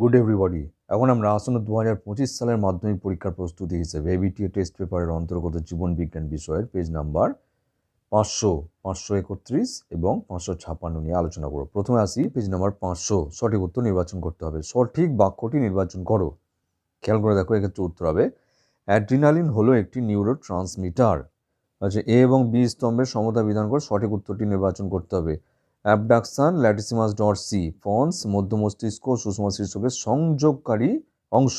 Good everybody এখন আমরা আসন্ন দু হাজার পঁচিশ সালের মাধ্যমিক পরীক্ষার প্রস্তুতি হিসেবে এবিটিএ টেস্ট পেপারের অন্তর্গত জীবন বিজ্ঞান বিষয়ের পেজ নাম্বার পাঁচশো পাঁচশো একত্রিশ এবং পাঁচশো ছাপ্পান্ন নিয়ে আলোচনা করো প্রথমে আসি পেজ নাম্বার পাঁচশো। সঠিক উত্তর নির্বাচন করতে হবে। সঠিক বাক্যটি নির্বাচন করো। খেয়াল করে দেখো, এক্ষেত্রে উত্তর হবে, অ্যাড্রিনালিন হলো একটি নিউরো ট্রান্সমিটার আচ্ছা এ এবং বি স্তম্ভের সমতা বিধান করে সঠিক উত্তরটি নির্বাচন করতে হবে। Abduction, latissimus dorsi, pons মধ্য মস্তিষ্ক সুষমা শীর্ষকের সংযোগকারী অংশ।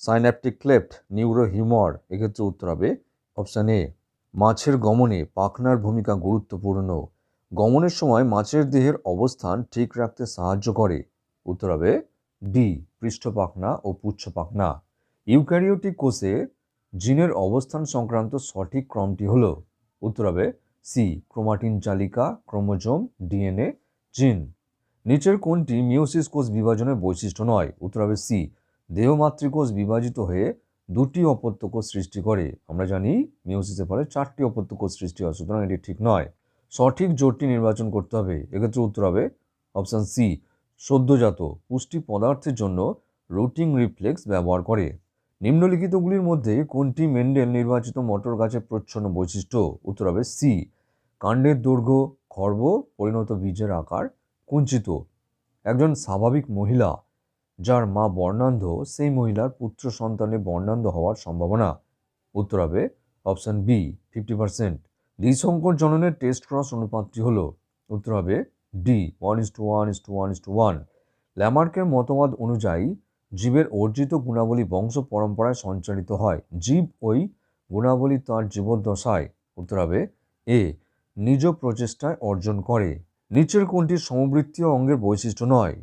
সাইন্যাপটিক ক্লেপ্ট নিউরো হিউমার এক্ষেত্রে উত্তর হবে অপশান এ মাছের গমনে, পাখনার ভূমিকা গুরুত্বপূর্ণ। গমনের সময় মাছের দেহের অবস্থান ঠিক রাখতে সাহায্য করে। উত্তর হবে ডি পৃষ্ঠপাখনা ও পুচ্ছপাখনা। ইউক্যারিওটিক কোষে জিনের অবস্থান সংক্রান্ত সঠিক ক্রমটি হল, উত্তর হবে সি ক্রোমাটিন চালিকা, ক্রোমোজোম ডিএনএ জিন। নিচের কোনটি মিওসিস কোষ বিভাজনের বৈশিষ্ট্য নয়, উত্তর হবে সি দেহমাতৃকোষ বিভাজিত হয়ে দুটি অপত্য কোষ সৃষ্টি করে। আমরা জানি মিওসিসের ফলে চারটি অপত্য কোষ সৃষ্টি হয়, সুতরাং এটি ঠিক নয়। সঠিক জোটটি নির্বাচন করতে হবে। এক্ষেত্রে উত্তর হবে অপশান সি সদ্যজাত, পুষ্টি পদার্থের জন্য রুটিং রিফ্লেক্স ব্যবহার করে। নিম্নলিখিতগুলির মধ্যে কোনটি মেন্ডেল নির্বাচিত মটর গাছের প্রচ্ছন্ন বৈশিষ্ট্য? উত্তর হবে সি কাণ্ডের দৈর্ঘ্য খর্ব, পরিণত বীজের আকার কুঞ্চিত। একজন স্বাভাবিক মহিলা, যার মা বর্ণান্ধ, সেই মহিলার পুত্র সন্তানের বর্ণান্ধ হওয়ার সম্ভাবনা। উত্তর হবে অপশান বি ফিফটি পার্সেন্ট দ্বিসংকর জননের টেস্ট ক্রস অনুপাতটি হল, উত্তর হবে D one is two one is two one is two one ল্যামার্কের মতবাদ অনুযায়ী, জীবের অর্জিত গুণাবলী বংশ পরম্পরায় সঞ্চালিত হয়। জীব ওই গুণাবলী তার জীবদ্দশায়। উত্তর হবে এ নিজ প্রচেষ্টায় অর্জন করে। নিচের কোনটি সমবৃত্তীয় অঙ্গের বৈশিষ্ট্য নয়?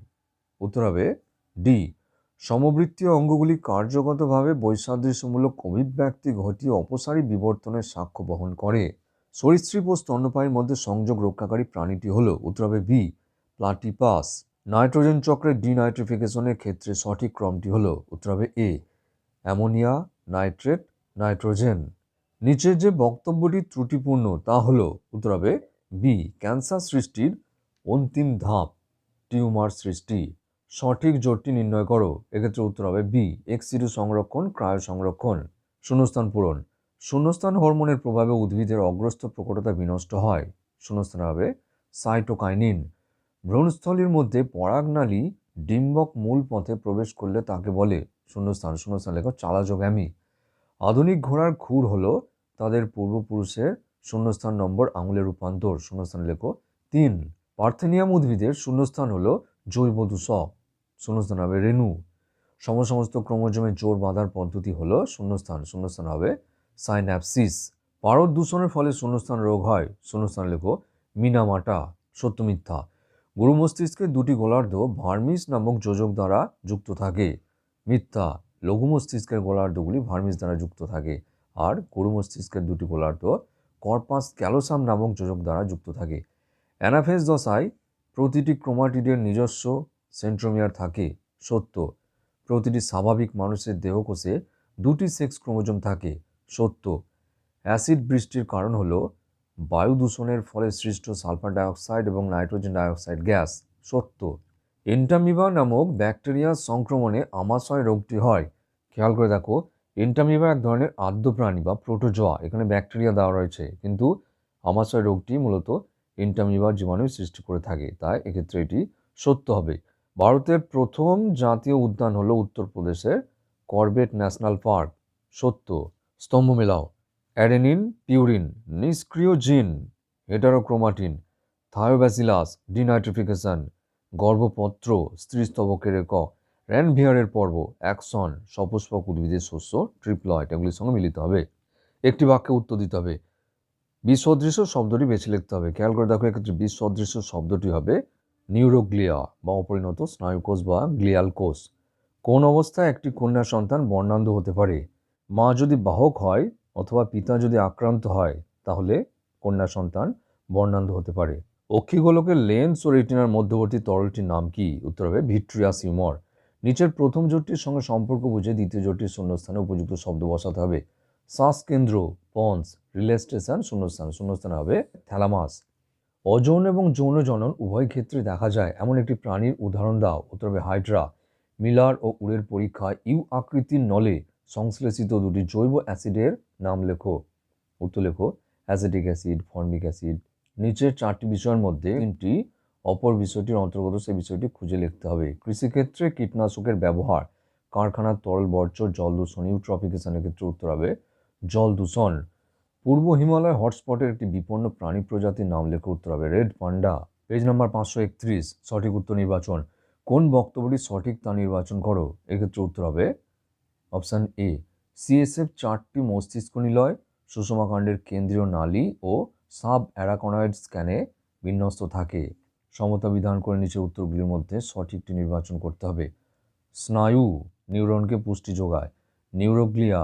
উত্তর হবে ডি। সমবৃত্তীয় অঙ্গগুলি কার্যগতভাবে বৈসাদৃশ্যমূলক অভিব্যক্তি ঘটিয়ে অপসারী বিবর্তনের সাক্ষ্য বহন করে। সরীসৃপ ও স্তন্যপায়ীর মধ্যে সংযোগ রক্ষাকারী প্রাণীটি হল, উত্তর হবে বি প্লাটিপাস। নাইট্রোজেন চক্রের ডিনাইট্রিফিকেশনের ক্ষেত্রে সঠিক ক্রমটি হল, উত্তর হবে এ, অ্যামোনিয়া, নাইট্রেট, নাইট্রোজেন। নিচের যে বক্তব্যটি ত্রুটিপূর্ণ তা হল, উত্তর হবে বি, ক্যান্সার সৃষ্টির অন্তিম ধাপ, টিউমার সৃষ্টি। সঠিক জোটটি নির্ণয় করো, এক্ষেত্রে উত্তর হবে বি এক্সিডু সংরক্ষণ ক্রায় সংরক্ষণ শূন্যস্থান পূরণ। শূন্যস্থান হরমোনের প্রভাবে উদ্ভিদের অগ্রস্ত প্রকটতা বিনষ্ট হয়। শূন্যস্থান হবে সাইটোকাইনিন। ভ্রূণস্থলীর মধ্যে পরাগনালী ডিম্বক মূল পথে প্রবেশ করলে তাকে বলে, শূন্যস্থান শূন্যস্থান লেখ চালাযোগামী আধুনিক ঘোড়ার খুর হলো তাদের পূর্বপুরুষের শূন্যস্থান নম্বর আঙুলের রূপান্তর, শূন্যস্থান লেখ তিন। পার্থেনিয়াম উদ্ভিদের শূন্যস্থান হলো জৈব দূষক শূন্যস্থান হবে রেণু। সমসমস্ত ক্রোমোজোমে জোর বাঁধার পদ্ধতি হলো শূন্যস্থান শূন্যস্থান হবে সাইন্যাপসিস। পারদ দূষণের ফলে শূন্যস্থান রোগ হয়, শূন্যস্থান লেখো মিনামাটা, সত্য মিথ্যা। গুরু মস্তিষ্কের দুটি গোলার্ধ ভার্মিস নামক যোজক দ্বারা যুক্ত থাকে। মিথ্যা, লঘু মস্তিষ্কের গোলার্ধগুলি ভার্মিস দ্বারা যুক্ত থাকে। আর গুরু মস্তিষ্কের দুটি গোলার্ধ কর্পাস ক্যালোসাম নামক যোজক দ্বারা যুক্ত থাকে। অ্যানাফেজ দশায় প্রতিটি ক্রোমাটিডের নিজস্ব সেন্ট্রোমিয়ার থাকে, সত্য। প্রতিটি স্বাভাবিক মানুষের দেহকোষে দুটি সেক্স ক্রোমোজোম থাকে, সত্য। অ্যাসিড বৃষ্টির কারণ হলো বায়ু দূষণের ফলে সৃষ্ট সালফার ডাইঅক্সাইড এবং নাইট্রোজেন ডাইঅক্সাইড গ্যাস, সত্য। এন্টামিবা নামক ব্যাকটেরিয়া সংক্রমণে আমাশয় রোগটি হয়। খেয়াল করে দেখো এন্টামিবা এক ধরনের আদ্য প্রাণী বা প্রোটোজোয়া এখানে ব্যাকটেরিয়া দেওয়া রয়েছে। কিন্তু আমাশয় রোগটি মূলত এন্টামিবার জীবাণু সৃষ্টি করে থাকে। তাই এক্ষেত্রে এটি সত্য হবে। ভারতের প্রথম জাতীয় উদ্যান হলো উত্তরপ্রদেশের করবেট ন্যাশনাল পার্ক সত্য। স্তম্ভ মেলাও। অ্যাডেনিন পিউরিন নিষ্ক্রিয় জিন হেটারোক্রোমাটিন থায়োব্যাসিলাস ডিনাইট্রিফিকেশন গর্ভপত্র, স্ত্রীস্তবকের একক র্যানভিয়ারের পর্ব, অ্যাকশন, সপুষ্পক উদ্ভিদের শস্য, ট্রিপ্লয়েড, এগুলির সঙ্গে মিলিত হবে। একটি বাক্যে উত্তর দিতে হবে। বিসদৃশ্য শব্দটি বেছে লিখতে হবে। খেয়াল করে দেখো, এক্ষেত্রে বিসদৃশ্য শব্দটি হবে নিউরোগ্লিয়া বা অপরিণত স্নায়ুকোষ বা গ্লিয়াল কোষ কোন অবস্থায় একটি কন্যা সন্তান বর্ণান্ধ হতে পারে? মা যদি বাহক হয় অথবা পিতা যদি আক্রান্ত হয়, তাহলে কন্যা সন্তান বর্ণান্ধ হতে পারে। অক্ষিগোলকের লেন্স ও রেটিনার মধ্যবর্তী তরলটির নাম কি? উত্তর হবে ভিট্রিয়াস হিউমর। নিচের প্রথম জোটটির সঙ্গে সম্পর্ক বুঝে দ্বিতীয় জোটটির শূন্যস্থানে উপযুক্ত শব্দ বসাতে হবে। শ্বাসকেন্দ্র, পন্স, রিলে স্টেশন, শূন্যস্থান শূন্যস্থান হবে থ্যালামাস। অযৌন এবং যৌন জনন উভয় ক্ষেত্রে দেখা যায়। এমন একটি প্রাণীর উদাহরণ দাও। উত্তর হবে হাইড্রা। মিলার ও উড়ের পরীক্ষায় ইউ আকৃতির নলে সংশ্লেষিত দুটি জৈব অ্যাসিডের নাম লেখো। উত্তর লেখো অ্যাসিটিক অ্যাসিড, ফর্মিক অ্যাসিড। নিচের চারটি বিষয়ের মধ্যে তিনটি অপর বিষয়টির অন্তর্গত সেই বিষয়টি খুঁজে লিখতে হবে। কৃষিক্ষেত্রে কীটনাশকের ব্যবহার, কারখানার তরল বর্জ্য, জল দূষণ, ইউট্রফিকেশনের ক্ষেত্রে উত্তর হবে জল দূষণ। পূর্ব হিমালয় হটস্পটের একটি বিপন্ন প্রাণী প্রজাতির নাম লেখে উত্তর হবে রেড পান্ডা। পেজ নাম্বার পাঁচশো একত্রিশ, সঠিক উত্তর নির্বাচন। কোন বক্তব্যটি সঠিক তা নির্বাচন করো? এক্ষেত্রে উত্তর হবে অপশান এ, সিএসএফ চারটি মস্তিষ্ক নিলয় সুষমাকাণ্ডের কেন্দ্রীয় নালী ও সাব অ্যারাকোনয়েড স্ক্যানে বিন্যস্ত থাকে। সমতা বিধান করে নিচের উত্তরগুলির মধ্যে সঠিকটি নির্বাচন করতে হবে। স্নায়ু নিউরনকে পুষ্টি যোগায়। নিউরোগ্লিয়া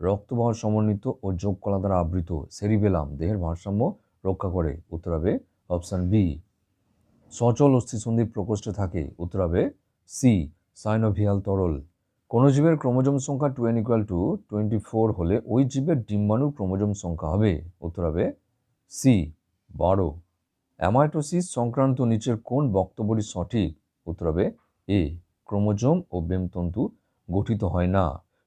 রক্তবাহ সমন্বিত ও যোগ কলা দ্বারা আবৃত সেরিবেলাম দেহের ভারসাম্য রক্ষা করে, উত্তর হবে অপশান বি। সচল অস্থিসন্ধির প্রকোষ্ঠে থাকে, উত্তর হবে সি, সাইনোভিয়াল তরল। কোনো জীবের ক্রোমোজোম সংখ্যা two N equal to twenty four হলে ওই জীবের ডিম্বাণুর ক্রোমোজোম সংখ্যা হবে, উত্তর হবে সি, বারো। অ্যামাইটোসিস সংক্রান্ত নিচের কোন বক্তব্যটি সঠিক? উত্তর হবে এ, ক্রোমোজোম ও বেমতন্তু গঠিত হয় না।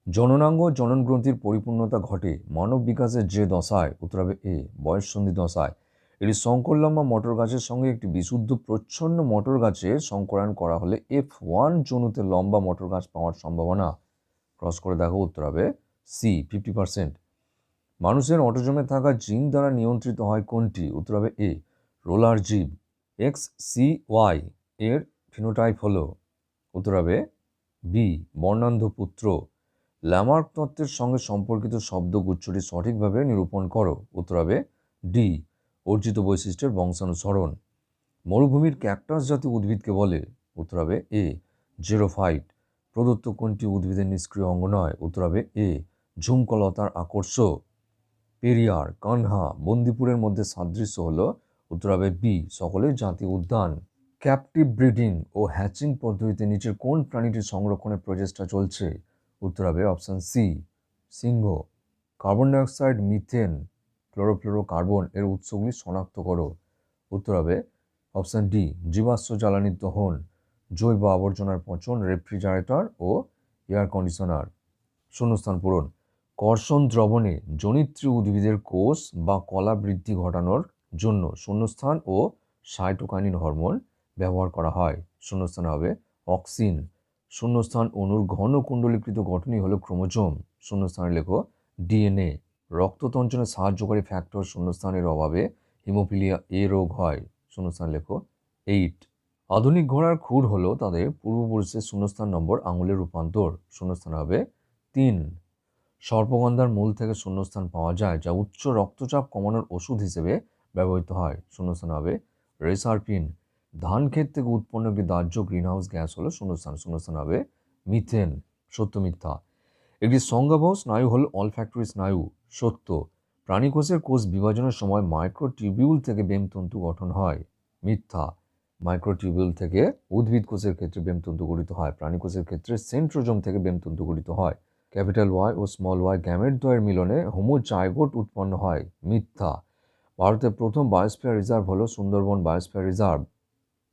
জননাঙ্গ জননগ্রন্থির পরিপূর্ণতা ঘটে মানব বিকাশের যে দশায়। উত্তর হবে এ, বয়ঃসন্ধি দশায়। এটি শঙ্করলম্বা মটর গাছের সঙ্গে একটি বিশুদ্ধ প্রচ্ছন্ন মটর গাছের সংকরায়ন করা হলে এফ ওয়ান জনুতে লম্বা মটর গাছ পাওয়ার সম্ভাবনা। ক্রস করে দেখো উত্তর হবে সি ফিফটি পার্সেন্ট মানুষের অটোজমে থাকা জিন দ্বারা নিয়ন্ত্রিত হয় কোনটি? উত্তর হবে এ রোলার জীব, এক্স সি ওয়াই এর ফিনোটাইপ হলো। উত্তর হবে বি বর্ণান্ধ পুত্র ল্যামার্ক তত্ত্বের সঙ্গে সম্পর্কিত শব্দগুচ্ছটি সঠিকভাবে নিরূপণ করো। উত্তর হবে ডি অর্জিত বৈশিষ্ট্যের বংশানুসরণ। মরুভূমির ক্যাকটাস জাতীয় উদ্ভিদকে বলে। উত্তর হবে এ জেরোফাইট। প্রদত্ত কোনটি উদ্ভিদের নিষ্ক্রিয় অঙ্গ নয়? উত্তর হবে এ ঝুমকলতার আকর্ষ। পেরিয়ার, কানহা, বন্দিপুরের মধ্যে সাদৃশ্য হল উত্তর হবে বি সকলের জাতীয় উদ্যান। ক্যাপটিভ ব্রিডিং ও হ্যাচিং পদ্ধতিতে নিচের কোন প্রাণীটির সংরক্ষণের প্রচেষ্টা চলছে? উত্তর হবে অপশান সি সিংহ। কার্বন ডাইঅক্সাইড মিথেন ক্লোরোফ্লোরোকার্বন এর উৎসগুলি শনাক্ত করো। উত্তর হবে অপশান ডি জীবাশ্ম জ্বালানি দহন, জৈব আবর্জনার পচন রেফ্রিজারেটর ও এয়ার কন্ডিশনার শূন্যস্থান পূরণ। কর্ষণ দ্রবণে জনিত্রী উদ্ভিদের কোষ বা কলা বৃদ্ধি ঘটানোর জন্য শূন্যস্থান ও সাইটোকাইনিন হরমোন ব্যবহার করা হয়। শূন্যস্থান হবে অক্সিন। শূন্যস্থান অণুর ঘন কুণ্ডলীকৃত গঠনই হলো ক্রোমোজোম। শূন্যস্থানে লেখো ডিএনএ। রক্ততঞ্চনে সাহায্যকারী ফ্যাক্টর শূন্যস্থানের অভাবে হিমোফিলিয়া এ রোগ হয়। শূন্যস্থান লেখো এইট। আধুনিক ঘোড়ার খুর হলো তাদের পূর্বপুরুষের শূন্যস্থান নম্বর আঙুলের রূপান্তর। শূন্যস্থান হবে তিন। সর্পগন্ধার মূল থেকে শূন্যস্থান পাওয়া যায়, যা উচ্চ রক্তচাপ কমানোর ওষুধ হিসেবে ব্যবহৃত হয়। শূন্যস্থান হবে রেসারপিন। ধান ক্ষেত থেকে উৎপন্ন একটি দাহ্য গ্রিনহাউস গ্যাস হলো শূন্যস্থান। শূন্যস্থান হবে মিথেন, সত্য মিথ্যা। একটি সংজ্ঞাবহ স্নায়ু হল অল ফ্যাক্টরি স্নায়ু, সত্য। প্রাণীকোষের কোষ বিভাজনের সময় মাইক্রোটিউবিউল থেকে বেমতন্তু গঠন হয়, মিথ্যা। মাইক্রোটিউবিউল থেকে উদ্ভিদ কোষের ক্ষেত্রে বেমতন্তু গঠিত হয়, প্রাণীকোষের ক্ষেত্রে সেন্ট্রোজোম থেকে বেমতন্তু গঠিত হয়। ক্যাপিটাল ওয়াই ও স্মল ওয়াই গ্যামেট দ্বয়ের মিলনে হোমোজাইগোট উৎপন্ন হয়, মিথ্যা। ভারতের প্রথম বায়োস্ফিয়ার রিজার্ভ হলো সুন্দরবন বায়োস্ফিয়ার রিজার্ভ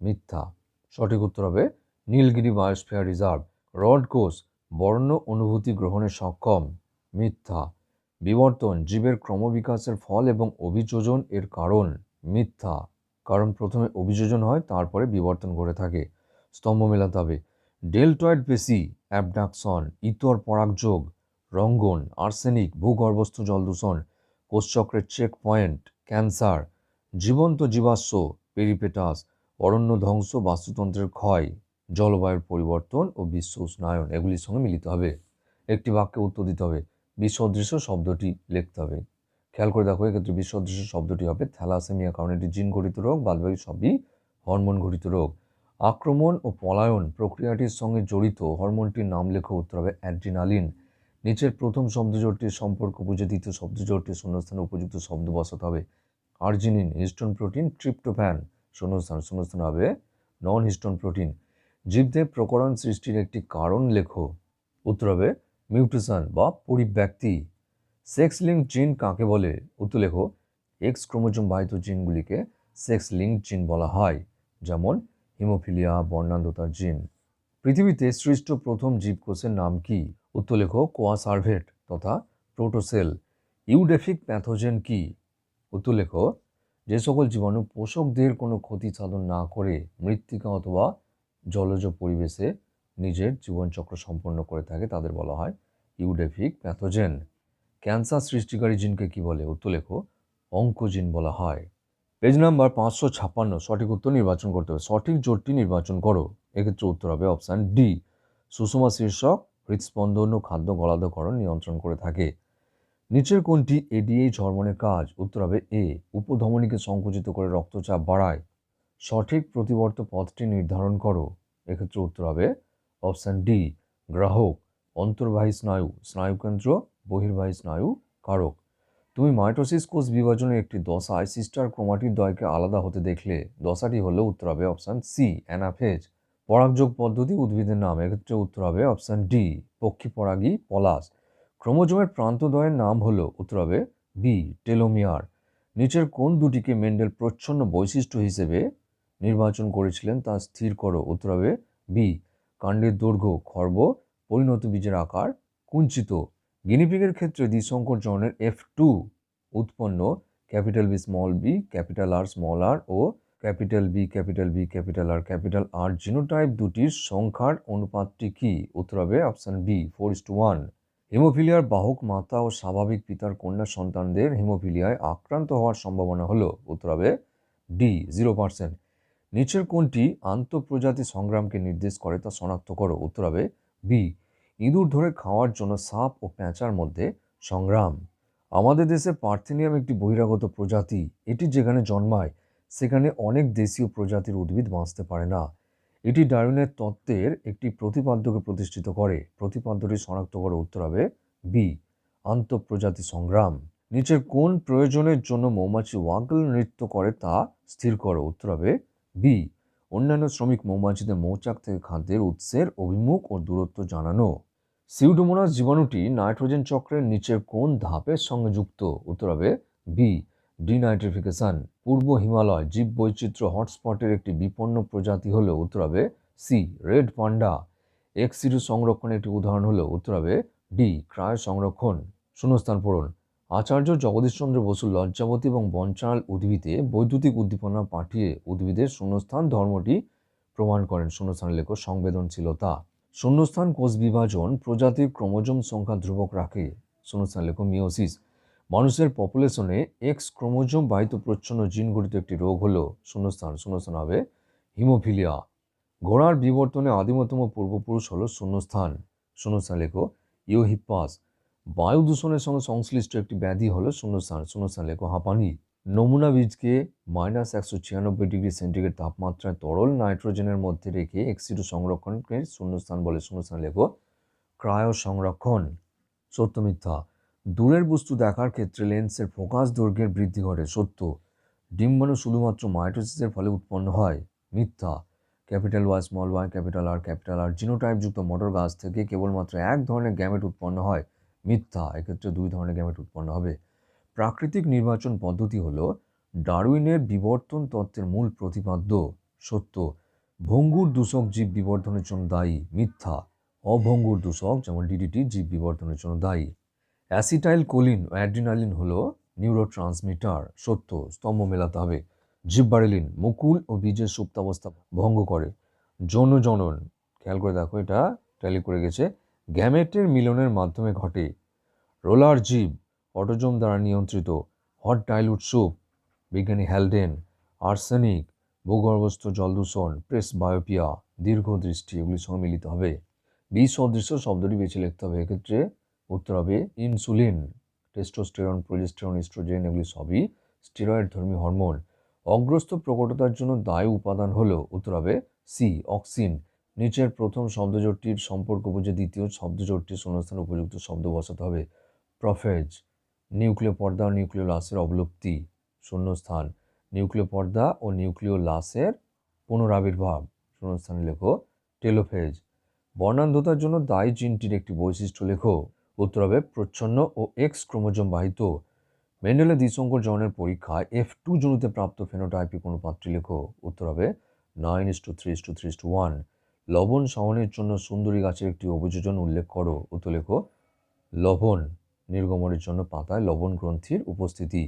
মিথ্যা। সঠিক উত্তর হবে নীলগিরি বায়োস্ফিয়ার রিজার্ভ রড কোষ বর্ণ অনুভূতি গ্রহণে সক্ষম। মিথ্যা। বিবর্তন জীবের ক্রমবিকাশের ফল এবং অভিযোজন এর কারণ। মিথ্যা। কারণ প্রথমে অভিযোজন হয়, তারপরে বিবর্তন ঘটে থাকে। স্তম্ভ মেলাতে হবে। ডেলটয়েড পেশি, অ্যাবডাকশন, ইতর পরাগযোগ, রঙ্গন, আর্সেনিক, ভূগর্ভস্থ জল দূষণ কোষচক্রের চেক পয়েন্ট ক্যান্সার, জীবন্ত জীবাশ্ম, পেরিপেটাস, অরণ্য ধ্বংস, বাস্তুতন্ত্রের ক্ষয়, জলবায়ুর পরিবর্তন ও বিশ্ব উষ্ণায়ন এগুলির সঙ্গে মিলিত হবে। একটি বাক্যে উত্তর দিতে হবে বিসদৃশ্য শব্দটি লিখতে হবে। খেয়াল করে দেখো, এক্ষেত্রে বিসদৃশ্য শব্দটি হবে থ্যালাসেমিয়া, কারণ এটি জিন ঘটিত রোগ, বাদবাকি সবই হরমোন ঘটিত রোগ। আক্রমণ ও পলায়ন প্রক্রিয়াটির সঙ্গে জড়িত, হরমোনটির নাম লেখা উত্তর হবে অ্যাড্রিনালিন। নিচের প্রথম শব্দ শব্দজোটটির সম্পর্ক বুঝে দ্বিতীয় শব্দজোটটির শূন্যস্থানে উপযুক্ত শব্দ বসাতে হবে। আর্জিনিন হিস্টোন প্রোটিন ট্রিপ্টোফ্যান শূন্যস্থান শূন্যস্থান হবে নন হিস্টোন প্রোটিন জীবদেহ প্রকরণ সৃষ্টির একটি কারণ লেখো। উত্তর হবে মিউটেশন বা পরিব্যক্তি। সেক্স লিঙ্ক জিন কাকে বলে? উত্তর লেখো এক্স ক্রোমোজোম বাহিত জিনগুলিকে সেক্স লিঙ্ক জিন বলা হয়, যেমন হিমোফিলিয়া, বর্ণান্ধতার জিন। পৃথিবীতে সৃষ্ট প্রথম জীবকোষের নাম কি? উত্তর লেখো কোয়া সার্ভেট তথা প্রোটোসেল। ইউডেফিক প্যাথোজেন কি? উত্তর লেখো, যে সকল জীবাণু পোষকদের কোনো ক্ষতি সাধন না করে মৃত্তিকা অথবা জলজ পরিবেশে নিজের জীবনচক্র সম্পন্ন করে থাকে, তাদের বলা হয় ইউডেফিক প্যাথোজেন। ক্যান্সার সৃষ্টিকারী জিনকে কি বলে? উত্তর লেখো, অঙ্কোজিন বলা হয়। পেজ নাম্বার পাঁচশো ছাপ্পান্ন, সঠিক উত্তর নির্বাচন করতে হবে। সঠিক জোটটি নির্বাচন করো। এক্ষেত্রে উত্তর হবে অপশান ডি। সুষমা শীর্ষক হৃদস্পন্দন ও খাদ্য গলাধকরণ নিয়ন্ত্রণ করে থাকে। নিচের কোনটি এডিএইচ হরমোনের কাজ উত্তর হবে এ উপধমনীকে সংকুচিত করে রক্তচাপ বাড়ায়। সঠিক প্রতিবর্ত পথটি নির্ধারণ করো। এক্ষেত্রে উত্তর হবে অপশান ডি গ্রাহক, অন্তর্বাহী স্নায়ু, স্নায়ুকেন্দ্র, বহির্বাহী স্নায়ু কারক। তুমি মাইটোসিস কোষ বিভাজনের একটি দশায় সিস্টার ক্রোমাটির দয়কে আলাদা হতে দেখলে দশাটি হলো উত্তর হবে অপশান সি অ্যানাফেজ। পরাগযোগ পদ্ধতি উদ্ভিদের নাম, এক্ষেত্রে উত্তর হবে অপশান ডি পক্ষী পরাগী পলাশ। ক্রোমোজোমের প্রান্তদ্বয়ের নাম হলো, উত্তর হবে বি টেলোমিয়ার নিচের কোন দুটিকে মেন্ডেল প্রচ্ছন্ন বৈশিষ্ট্য হিসেবে নির্বাচন করেছিলেন, তা স্থির করো, উত্তর হবে বি কাণ্ডের দৈর্ঘ্য, খর্ব, পরিণত বীজের আকার, কুঞ্চিত। গিনিপিগের ক্ষেত্রে দ্বিসংকর জনের এফ টু উৎপন্ন, capital B small B capital R small R ও capital B capital B capital R capital R genotype দুটির সংখ্যার অনুপাতটি কি? উত্তর হবে option B four is to two হেমোফিলিয়ার বাহক মাতা ও স্বাভাবিক পিতার কন্যা সন্তানদের হিমোফিলিয়ায় আক্রান্ত হওয়ার সম্ভাবনা হলো উত্তর হবে ডি, জিরো পার্সেন্ট। নিচের কোনটি আন্তঃপ্রজাতি সংগ্রামকে নির্দেশ করে তা শনাক্ত করো উত্তর হবে বি, ইঁদুর ধরে খাওয়ার জন্য সাপ ও প্যাঁচার মধ্যে সংগ্রাম। আমাদের দেশে পার্থেনিয়াম একটি বহিরাগত প্রজাতি, এটি যেখানে জন্মায়, সেখানে অনেক দেশীয় প্রজাতির উদ্ভিদ বাঁচতে পারে না। এটি ডারউইনের তত্ত্বের একটি প্রতিপাদ্যকে প্রতিষ্ঠিত করে। প্রতিপাদ্যটি শনাক্ত করে উত্তর হবে বি, আন্তঃপ্রজাতি সংগ্রাম। নিচের কোন প্রয়োজনের জন্য মৌমাছি ওয়াগল নৃত্য করে তা স্থির করো উত্তর হবে বি, অন্যান্য শ্রমিক মৌমাছিদের মৌচাক থেকে খাদ্যের উৎসের অভিমুখ ও দূরত্ব জানানো। সিউডোমোনাস জীবাণুটি নাইট্রোজেন চক্রের নিচের কোন ধাপের সঙ্গে যুক্ত? উত্তর হবে বি ডিনাইট্রিফিকেশন, পূর্ব হিমালয় জীব বৈচিত্র্য হটস্পটের একটি বিপন্ন প্রজাতি হল উত্তর হবে C red panda. Ex situ সংরক্ষণের একটি উদাহরণ হলো উত্তর হবে ডি ক্রায় সংরক্ষণ। শূন্যস্থান পূরণ আচার্য জগদীশচন্দ্র বসু লজ্জাবতী এবং বঞ্চাল উদ্ভিদে বৈদ্যুতিক উদ্দীপনা পাঠিয়ে উদ্ভিদের শূন্যস্থান ধর্মটি প্রমাণ করেন। শূন্যস্থান লেখ সংবেদনশীলতা। শূন্যস্থান কোষ বিভাজন প্রজাতির ক্রোমোজোম সংখ্যা ধ্রুবক রাখে। শূন্যস্থান লেখ মিওসিস মানুষের পপুলেশনে এক্স ক্রোমোজোম বাহিত প্রচ্ছন্ন জিন গঠিত একটি রোগ হলো, শূন্যস্থান শূন্যস্থান হবে হিমোফিলিয়া ঘোড়ার বিবর্তনে আদিমতম পূর্বপুরুষ হলো শূন্যস্থান। শূন্যস্থান লেখ ইউহিপাস বায়ু দূষণের সঙ্গে সংশ্লিষ্ট একটি ব্যাধি হলো শূন্যস্থান। শূন্যস্থান লেখ, হাঁপানি। নমুনা বীজকে মাইনাস একশো ছিয়ানব্বই ডিগ্রি সেন্টিগ্রেড তাপমাত্রায় তরল নাইট্রোজেনের মধ্যে রেখে এক্সিডু সংরক্ষণকে শূন্যস্থান বলে শূন্যস্থান লেখ ক্রায় সংরক্ষণ সত্য মিথ্যা। দূরের বস্তু দেখার ক্ষেত্রে লেন্সের ফোকাস দৈর্ঘ্যের বৃদ্ধি ঘটে, সত্য। ডিম্বাণু শুধুমাত্র মাইটোসিসের ফলে উৎপন্ন হয়, মিথ্যা। Capital Y, small Y, capital R capital R জিনোটাইপযুক্ত মোটর গাছ থেকে কেবলমাত্র এক ধরনের গ্যামেট উৎপন্ন হয়, মিথ্যা। এক্ষেত্রে দুই ধরনের গ্যামেট উৎপন্ন হবে। প্রাকৃতিক নির্বাচন পদ্ধতি হল ডারউইনের বিবর্তন তত্ত্বের মূল প্রতিপাদ্য, সত্য। ভঙ্গুর দূষক জীব বিবর্ধনের জন্য দায়ী, মিথ্যা। অভঙ্গুর দূষক, যেমন ডিডিটি জীব বিবর্ধনের জন্য দায়ী। অ্যাসিটাইল কোলিন অ্যাড্রিনালিন হল নিউরো ট্রান্সমিটার সত্য, স্তম্ভ মেলাতে হবে। জিব্বারেলিন মুকুল ও বীজের সুপ্তাবস্থা ভঙ্গ করে। যৌন জনন খেয়াল করে দেখো এটা ট্যালি করে গেছে। গ্যামেটের মিলনের মাধ্যমে ঘটে। রোলার জীব, অটোজোম দ্বারা নিয়ন্ত্রিত। হট ডাইলুট স্যুপ, বিজ্ঞানী হ্যালডেন আর্সেনিক, ভূগর্ভস্থ জলদূষণ, প্রেস বায়োপিয়া, দীর্ঘদৃষ্টি এগুলির সঙ্গে মিলিত হবে। বি সদৃশ্য শব্দটি বেছে লিখতে হবে এক্ষেত্রে। উত্তর হবে ইনসুলিন, টেস্টোস্টেরন, প্রোজেস্টেরন, ইস্ট্রোজেন এগুলি সবই স্টেরয়েড ধর্মী হরমোন অগ্রস্ত প্রকটতার জন্য দায়ী উপাদান হলো, উত্তর হবে সি অক্সিন নিচের প্রথম শব্দজোটটির সম্পর্ক বুঝে দ্বিতীয় শব্দজোটটির শূন্যস্থান উপযুক্ত শব্দ বসাতে হবে। প্রফেজ নিউক্লিয় পর্দা ও নিউক্লিয় লাসের অবলুপ্তি, শূন্যস্থান। নিউক্লিয় পর্দা ও নিউক্লিয় লাসের পুনরাবির্ভাব, শূন্যস্থানে লেখো টেলোফেজ বর্ণান্ধতার জন্য দায়ী জিনটির একটি বৈশিষ্ট্য লেখো। উত্তর প্রচ্ছন্ন ও এক্স ক্রোমোজোম বাহিত। মেন্ডেলের দ্বিসংকর জনের পরীক্ষায় এফ টু জনুতে প্রাপ্ত ফেনোটাইপিক অনুপাতটি লেখো। উত্তর হবে nine is to three is to three is to one লবণ সহনের জন্য সুন্দরী গাছের একটি অভিযোজন উল্লেখ করো। উত্তর লেখো, লবণ নির্গমনের জন্য পাতায় লবণ গ্রন্থির উপস্থিতি।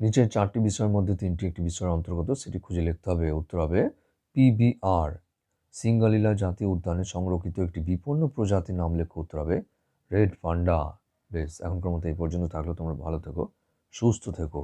নিচের চারটি বিষয়ের মধ্যে তিনটি একটি বিষয়ের অন্তর্গত, সেটি খুঁজে লিখতে হবে। উত্তর হবে পিবিআর সিঙ্গালীলা জাতীয় উদ্যানে সংরক্ষিত একটি বিপন্ন প্রজাতির নাম লেখো। উত্তর হবে রেড ফান্ডা বেশ এখনকার মতো এই পর্যন্ত থাকল তোমরা ভালো থেকো সুস্থ থেকো।